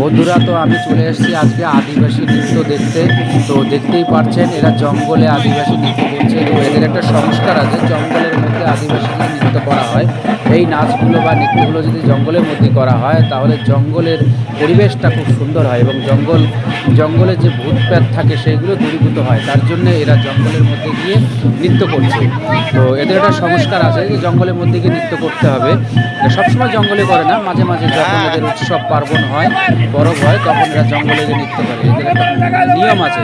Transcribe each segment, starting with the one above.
বন্ধুরা, তো আমি চলে এসেছি আজকে আদিবাসী নৃত্য দেখতে। তো দেখতেই পারছেন, এরা জঙ্গলে আদিবাসী নৃত্য করছে। তো এদের একটা সংস্কার আছে, জঙ্গলের মধ্যে আদিবাসীদের নৃত্য করা হয়, এই নাচগুলো বা নৃত্যগুলো যদি জঙ্গলের মধ্যে করা হয়, তাহলে জঙ্গলের পরিবেশটা খুব সুন্দর হয় এবং জঙ্গল, জঙ্গলে যে ভূত প্যাত থাকে সেইগুলো দূরীভূত হয়। তার জন্য এরা জঙ্গলের মধ্যে গিয়ে নৃত্য করছে। তো এদের একটা সংস্কার আছে যে জঙ্গলের মধ্যে গিয়ে নৃত্য করতে হবে। সবসময় জঙ্গলে করে না, মাঝে মাঝে যখন এদের উৎসব পার্বণ হয়, পরব হয়, তখন এরা জঙ্গলে গিয়ে নৃত্য করে। এদের একটা নিয়ম আছে।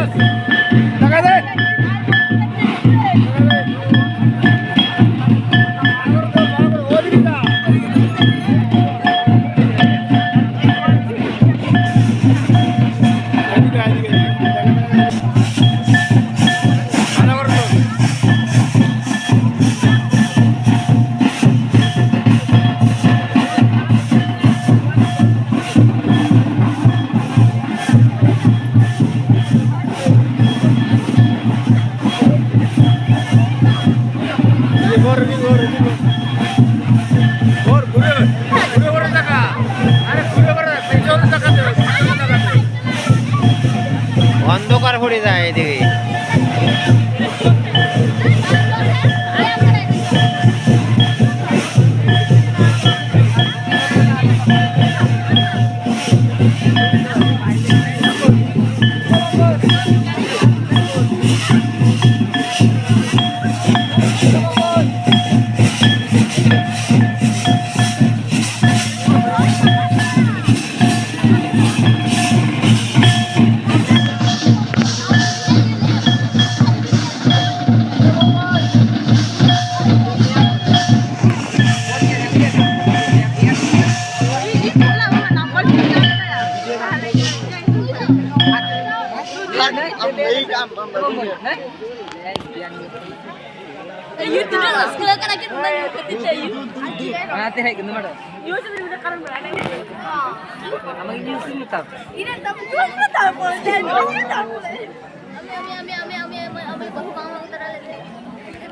অন্ধকার পড়ে যায় এদিকে।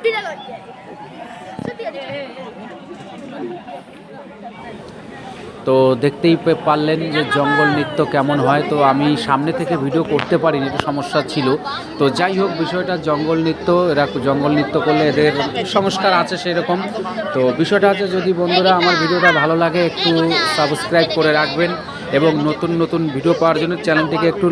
Tidak lagi. Seti ada. তো দেখতেই পারলেন যে জঙ্গল নৃত্য কেমন হয়। তো আমি সামনে থেকে ভিডিও করতে পারিনি, একটু সমস্যা ছিল। তো যাই হোক, বিষয়টা জঙ্গল নৃত্য, এরা জঙ্গল নৃত্য করলে এদের সংস্কার আছে সেরকম। তো বিষয়টা আছে যদি বন্ধুরা আমার ভিডিওটা ভালো লাগে, একটু সাবস্ক্রাইব করে রাখবেন এবং নতুন নতুন ভিডিও পাওয়ার জন্য চ্যানেলটিকে একটু